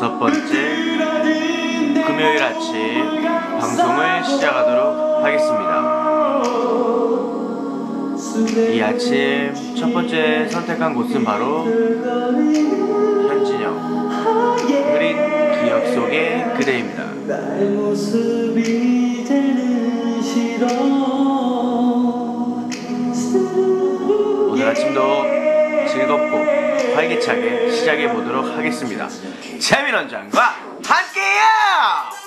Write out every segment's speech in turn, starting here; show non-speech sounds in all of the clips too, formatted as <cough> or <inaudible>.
여섯 번째 금요일 아침 방송을 시작하도록 하겠습니다. 이 아침 첫 번째 선택한 곳은 바로 현진영 흐린 기억 속의 그대입니다. 오늘 아침도 즐겁고 활기차게 시작해 보도록 하겠습니다. 재민원장과 함께요!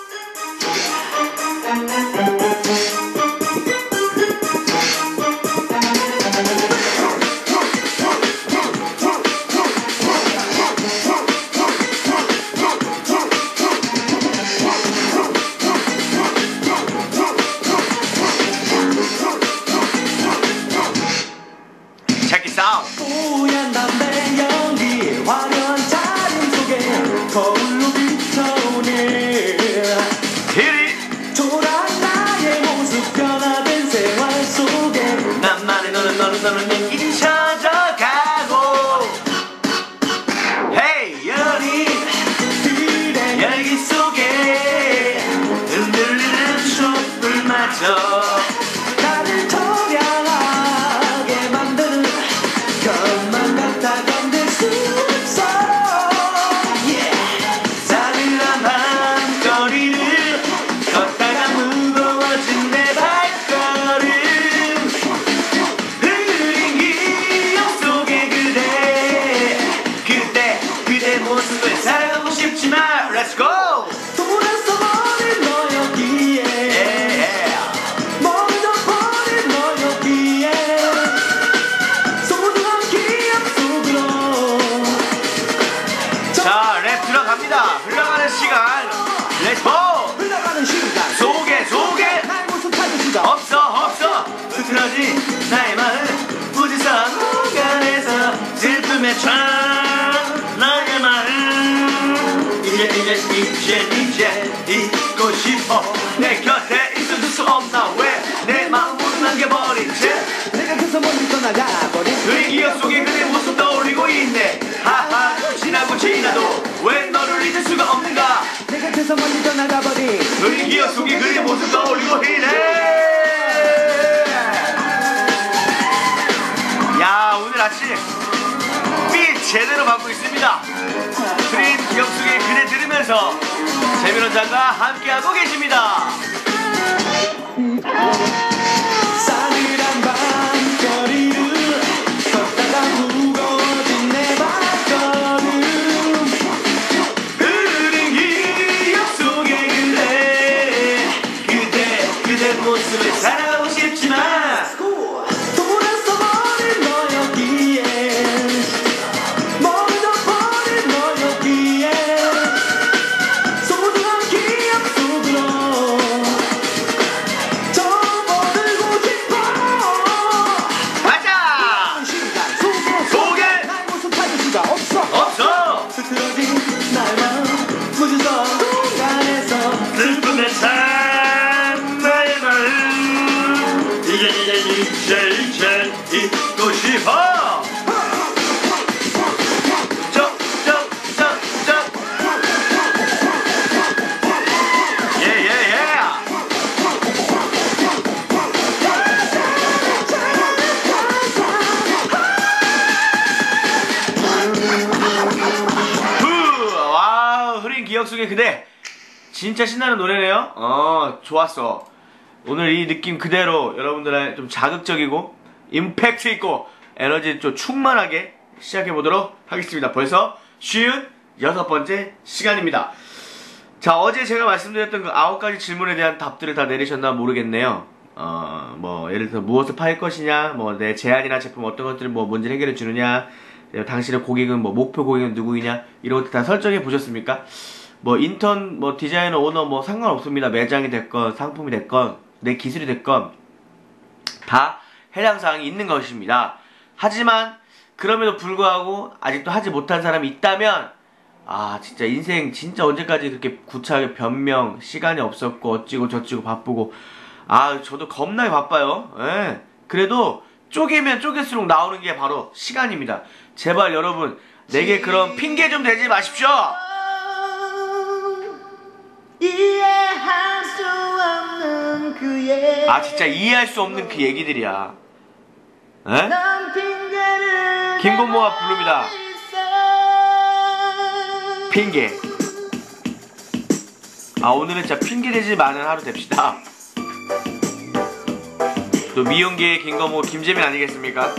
이제, 이제, 이제, 잊고 싶어. 내 곁에 있어줄 수 없나? 왜 내 마음으로 남겨버린 채? 내가 그서 멀리 떠나가버린 그의 기억 속에 그대 모습 떠올리고 있네. 하하, 지나고 지나도 왜 너를 잊을 수가 없는가? 내가 그서 멀리 떠나가버린 우리 기억 속에 그의 모습 떠올리고 있네. 야, 오늘 아침 빛 제대로 받고 들으면서 재민원장과 함께하고 계십니다. 진짜 신나는 노래네요. 어, 좋았어. 오늘 이 느낌 그대로 여러분들의 좀 자극적이고 임팩트 있고 에너지 좀 충만하게 시작해 보도록 하겠습니다. 벌써 쉬운 여섯 번째 시간입니다. 자, 어제 제가 말씀드렸던 그 아홉 가지 질문에 대한 답들을 다 내리셨나 모르겠네요. 어, 뭐, 예를 들어서 무엇을 팔 것이냐, 뭐, 내 제안이나 제품 어떤 것들을 뭐, 문제를 해결해 주느냐, 예, 당신의 고객은 뭐, 목표 고객은 누구이냐, 이런 것들 다 설정해 보셨습니까? 뭐, 인턴, 뭐, 디자이너, 오너, 뭐, 상관없습니다. 매장이 됐건, 상품이 됐건, 내 기술이 됐건, 다 해당 사항이 있는 것입니다. 하지만, 그럼에도 불구하고, 아직도 하지 못한 사람이 있다면, 아 진짜 인생 진짜 언제까지 그렇게 구차하게 변명 시간이 없었고 어찌고 저찌고 바쁘고 아 저도 겁나게 바빠요 예. 그래도 쪼개면 쪼갤수록 나오는 게 바로 시간입니다 제발 여러분 내게 그런 핑계 좀 대지 마십시오 이해할 수 없는 그 얘기 아 진짜 이해할 수 없는 그 얘기들이야. 에? 김건모가 부릅니다. 핑계. 아 오늘은 진짜 핑계대지 많은 하루 됩시다. 또 미용계의 김건모 김재민 아니겠습니까?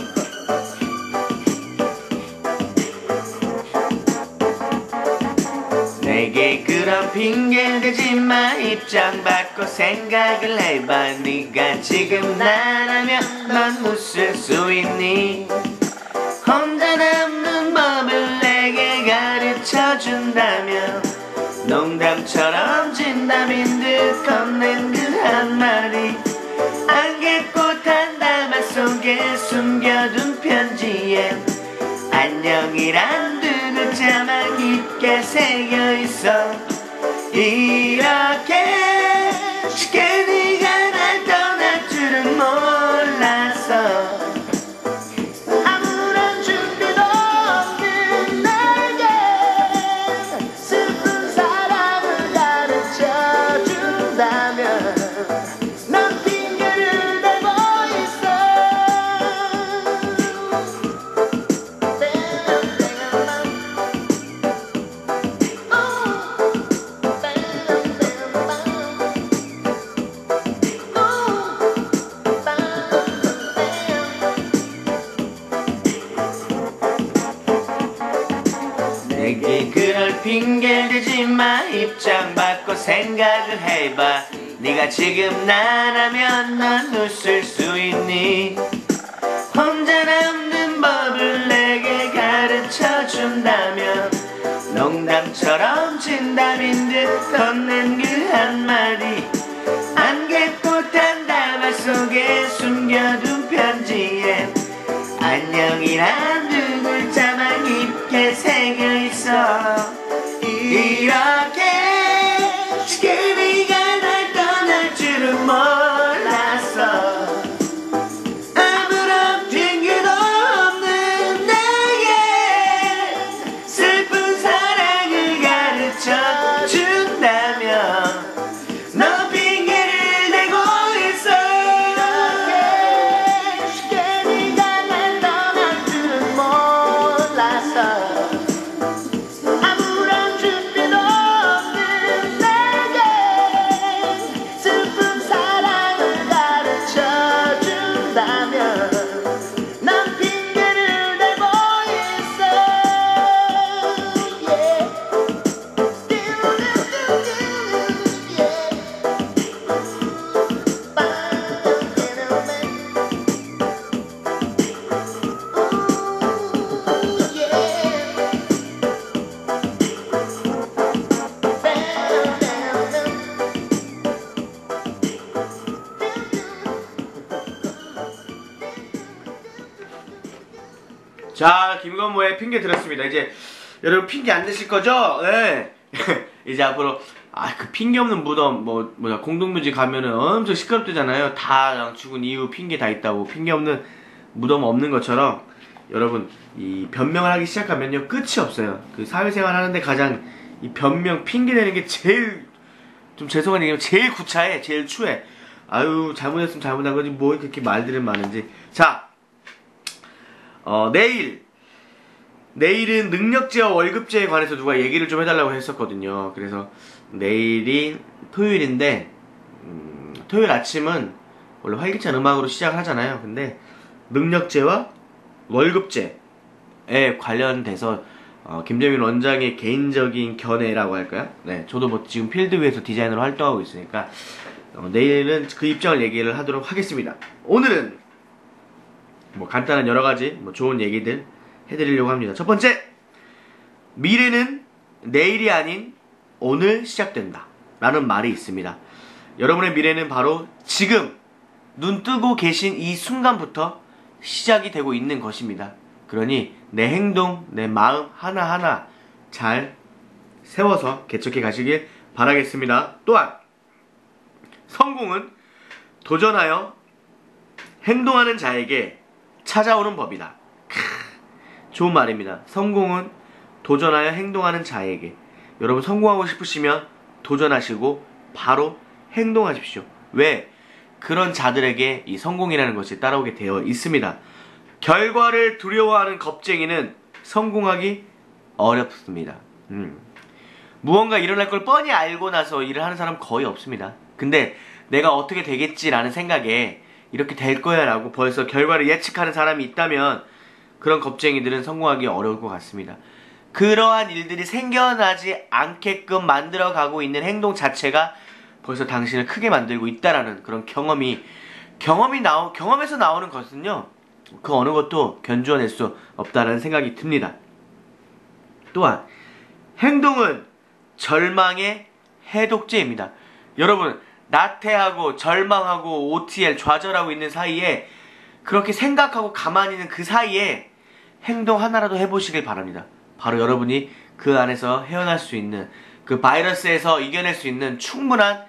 내게 그런 핑계 대지 마. 입장 바꿔 생각을 해봐. 네가 지금 나라면 넌 웃을 수 있니? 혼자 남는 법을 내게 가르쳐 준다면 농담처럼 진담인 듯 건넨 그 한마디 안개꽃 한 다마 속에 숨겨둔 편지에 안녕이란 두 글자만 깊게 새겨있어. 이렇게 내게 그럴 핑계 대지 마. 입장 바꿔 생각을 해봐. 네가 지금 나라면 넌 웃을 수 있니? 혼자 남는 법을 내게 가르쳐 준다면 농담처럼 진담인 듯 건넨 그 한마디. 안개꽃 한 다발 속에 숨겨둔 편지에 안녕이란 두 글자만 깊게 새겨 있어. 이렇게 쉽게 네가 날 떠날 줄은 몰랐어. 아무런 핑계도 없는 내게 슬픈 사랑을 가르쳐 준다면 너 핑계를 대고 있어. 쉽게 네가 날 떠날 줄은 몰랐어 김건모의 핑계 들었습니다. 이제 여러분 핑계 안 되실 거죠? 네. <laughs> 이제 앞으로 아 그 핑계 없는 무덤 뭐 뭐야 공동묘지 가면은 엄청 시끄럽대잖아요. 다 죽은 이유 핑계 다 있다고 핑계 없는 무덤 없는 것처럼 여러분 이 변명을 하기 시작하면요 끝이 없어요. 그 사회생활 하는데 가장 이 변명 핑계 대는 게 제일 좀 죄송한 얘기면 제일 구차해 제일 추해. 아유 잘못했으면 잘못한 거지 뭐 그렇게 말들은 많은지 자 어, 내일 내일은 능력제와 월급제에 관해서 누가 얘기를 좀 해달라고 했었거든요. 그래서 내일이 토요일인데 음, 토요일 아침은 원래 활기찬 음악으로 시작을 하잖아요. 근데 능력제와 월급제에 관련돼서 어, 김재민 원장의 개인적인 견해라고 할까요? 네, 저도 뭐 지금 필드 위에서 디자이너로 활동하고 있으니까 어, 내일은 그 입장을 얘기를 하도록 하겠습니다. 오늘은 뭐 간단한 여러 가지 뭐 좋은 얘기들 해드리려고 합니다. 첫 번째, 미래는 내일이 아닌 오늘 시작된다. 라는 말이 있습니다. 여러분의 미래는 바로 지금 눈 뜨고 계신 이 순간부터 시작이 되고 있는 것입니다. 그러니 내 행동, 내 마음 하나하나 잘 세워서 개척해 가시길 바라겠습니다. 또한 성공은 도전하여 행동하는 자에게 찾아오는 법이다. 크, 좋은 말입니다. 성공은 도전하여 행동하는 자에게. 여러분 성공하고 싶으시면 도전하시고 바로 행동하십시오. 왜? 그런 자들에게 이 성공이라는 것이 따라오게 되어 있습니다. 결과를 두려워하는 겁쟁이는 성공하기 어렵습니다. 음. 무언가 일어날 걸 뻔히 알고 나서 일을 하는 사람 거의 없습니다. 근데 내가 어떻게 되겠지라는 생각에 이렇게 될 거야 라고 벌써 결과를 예측하는 사람이 있다면 그런 겁쟁이들은 성공하기 어려울 것 같습니다. 그러한 일들이 생겨나지 않게끔 만들어가고 있는 행동 자체가 벌써 당신을 크게 만들고 있다라는 그런 경험이 경험이 나오 경험에서 나오는 것은요 그 어느 것도 견주어낼 수 없다라는 생각이 듭니다. 또한 행동은 절망의 해독제입니다. 여러분 나태하고 절망하고 OTL 좌절하고 있는 사이에 그렇게 생각하고 가만히 있는 그 사이에 행동 하나라도 해보시길 바랍니다. 바로 여러분이 그 안에서 헤어날 수 있는 그 바이러스에서 이겨낼 수 있는 충분한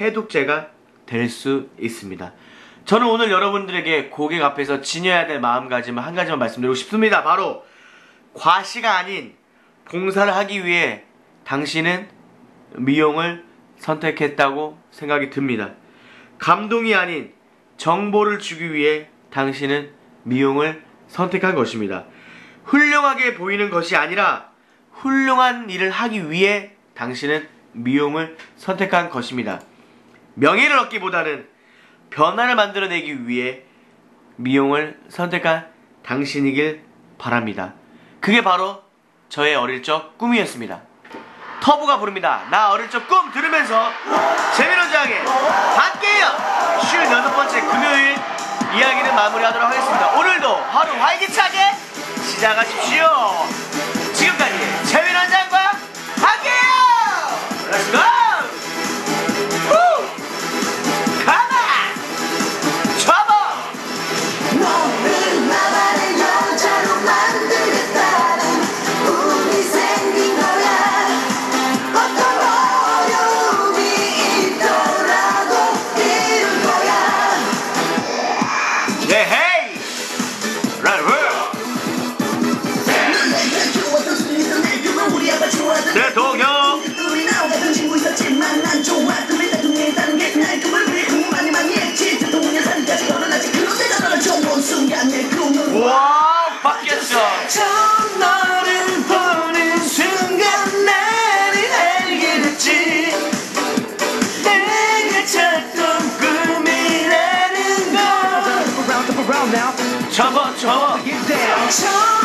해독제가 될 수 있습니다. 저는 오늘 여러분들에게 고객 앞에서 지녀야 될 마음가짐을 한 가지만 말씀드리고 싶습니다. 바로 과시가 아닌 봉사를 하기 위해 당신은 미용을 선택했다고 생각이 듭니다. 감동이 아닌 정보를 주기 위해 당신은 미용을 선택한 것입니다. 훌륭하게 보이는 것이 아니라 훌륭한 일을 하기 위해 당신은 미용을 선택한 것입니다. 명예를 얻기보다는 변화를 만들어내기 위해 미용을 선택한 당신이길 바랍니다. 그게 바로 저의 어릴 적 꿈이었습니다. 터보가 부릅니다. 나 어릴 적 꿈 들으면서 재미난 장에 할게요. 56번째 금요일 이야기는 마무리하도록 하겠습니다. 오늘도 하루 활기차게 시작하십시오. 지금까지 재미난 장과 go! 후! time.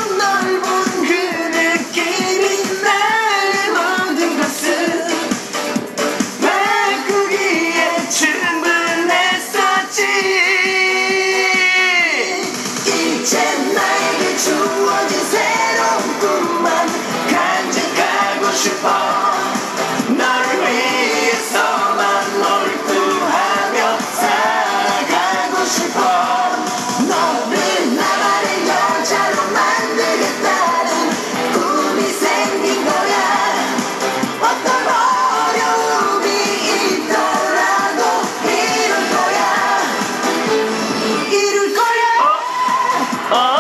Oh.